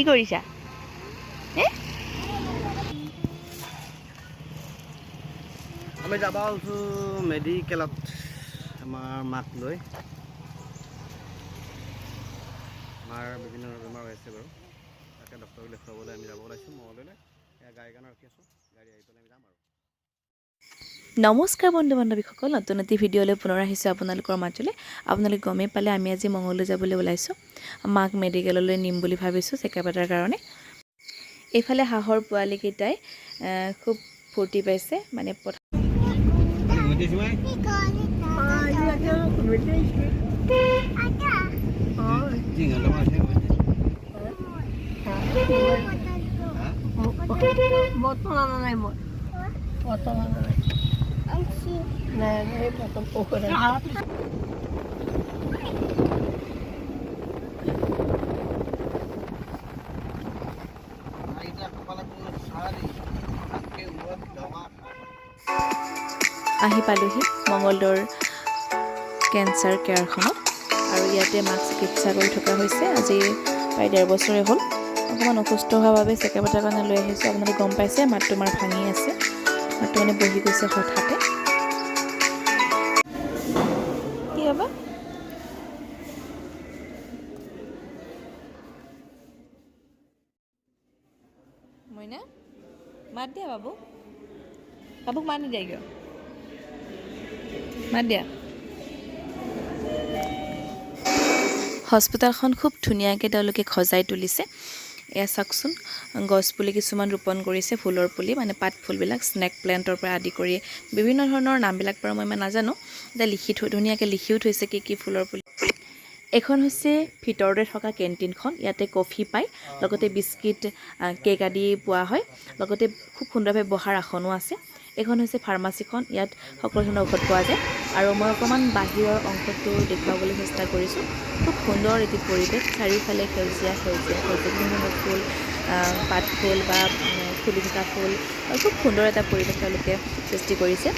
কি কৰিছা? আমি যাব ওলছো মেডিকেলত আমাৰ মাক লৈ। আমাৰ বিভিন্ন বেমাৰ হৈ আছে বাৰু। তাকে ডক্টৰক দেখুৱাবলৈ আমি যাব ওলাইছোঁ মঙলদৈলৈ এয়া গাড়ীৰ কাৰণে ৰখি আছোঁ গাড়ী আহি পেলাই আমি যাম আৰু। নমস্কাৰ বন্ধু বান্ধৱীসকল, নতুন এটি ভিডিঅ'লৈ পুনৰ আহিছোঁ আপোনালোকৰ মাজলৈ। আপোনালোকে গমেই পালে আমি আজি মঙললৈ যাবলৈ ওলাইছোঁ। মাক মেডিকেললৈ নিম বুলি ভাবিছোঁ চেকআপ এটাৰ কাৰণে। এইফালে হাঁহৰ পোৱালিকেইটাই খুব ফূৰ্তি পাইছে মানে nanay na. আহি পালোহি মঙলদৈৰ কেঞ্চাৰ কেয়াৰখনত আৰু ইয়াতে মাক চিকিৎসা কৰি থকা হৈছে। আজি প্ৰায় ডেৰ বছৰে হ'ল। অকণমান অসুস্থ হোৱাৰ বাবে চেকআপ এটাৰ কাৰণে লৈ আহিছোঁ। আপোনালোকে গম পাইছে মাতটো আমাৰ ভাঙি আছে। মাতটো মানে বহি গৈছে হঠাতে। হ'ব মইনা মাত দিয়া বাবু বাবুক মাত নিদিয়া কিয় মাত দিয়া হস্পিটেলখন খুব ধুনীয়াকৈ তেওঁলোকে সজাই তুলিছে এয়া চাওকচোন। গছপুলি কিছুমান ৰোপণ কৰিছে ফুলৰ পুলি মানে পাত ফুলবিলাক স্নেক প্লেণ্টৰ পৰা আদি কৰি। বিভিন্ন ধৰণৰ নামবিলাক বাৰু মই ইমান নাজানো। এতিয়া লিখি থৈ ধুনীয়াকৈ লিখিও থৈছে কি কি ফুলৰ পুলি। এইখন হৈছে ভিতৰতে থকা কেণ্টিনখন ইয়াতে কফি পায় লগতে বিস্কিট কেক আদি পোৱা হয়। লগতে খুব সুন্দৰভাৱে বহাৰ আসনো আছে। এইখন হৈছে ফাৰ্মাচীখন ইয়াত সকলো ধৰণৰ ঔষধ পোৱা যায়। আৰু মই অকণমান বাহিৰৰ অংশটো দেখুৱাবলৈ চেষ্টা কৰিছোঁ। খুব সুন্দৰ এটি পৰিৱেশ চাৰিওফালে সেউজীয়া সেউজীয়া সেউজীয়া। বিভিন্ন ধৰণৰ ফুল পাত ফুল বা ফুলি থকা ফুল খুব সুন্দৰ এটা পৰিৱেশ তেওঁলোকে সৃষ্টি কৰিছে।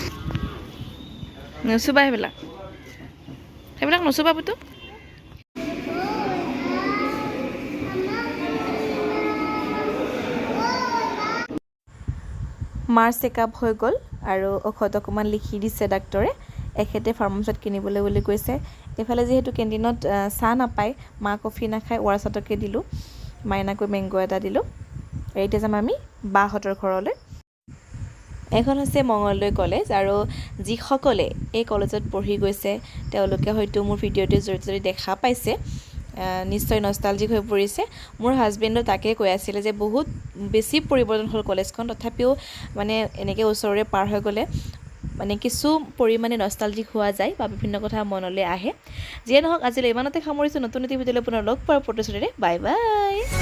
নুচুবা সেইবিলাক। সেইবিলাক নুচুবা পুতু। মাৰ চেকআপ হৈ গ'ল আৰু ঔষধ অকণমান লিখি দিছে ডাক্তৰে। এখেতে ফাৰ্মাচীত কিনিবলৈ বুলি কৈছে। এইফালে যিহেতু কেণ্টিনত চাহ নাপায় মা কফি নাখায় ৱাৰচাটকে দিলোঁ। মাইনাকৈ মেংগ' এটা দিলোঁ। আৰু এতিয়া যাম আমি বাহঁতৰ ঘৰলৈ। এইখন হৈছে মঙলদৈ কলেজ আৰু যিসকলে এই কলেজত পঢ়ি গৈছে তেওঁলোকে হয়তো মোৰ ভিডিঅ'টোৰ জৰিয়তে দেখা পাইছে। নিশ্চয় নষ্টালজিক হৈ পৰিছে। মোৰ হাজবেণ্ডো তাকে কৈ আছিলে যে বহুত বেছি পৰিৱৰ্তন হ'ল কলেজখন তথাপিও মানে এনেকৈ ওচৰৰে পাৰ হৈ গ'লে মানে কিছু পৰিমাণে নষ্টালজিক হোৱা যায় বা বিভিন্ন কথা মনলৈ আহে। যিয়ে নহওক আজিলৈ ইমানতে সামৰিছোঁ। নতুন এটি ভিডিঅ'লৈ পুনৰ লগ পোৱাৰ প্ৰতিশ্ৰুতিৰে বাই বাই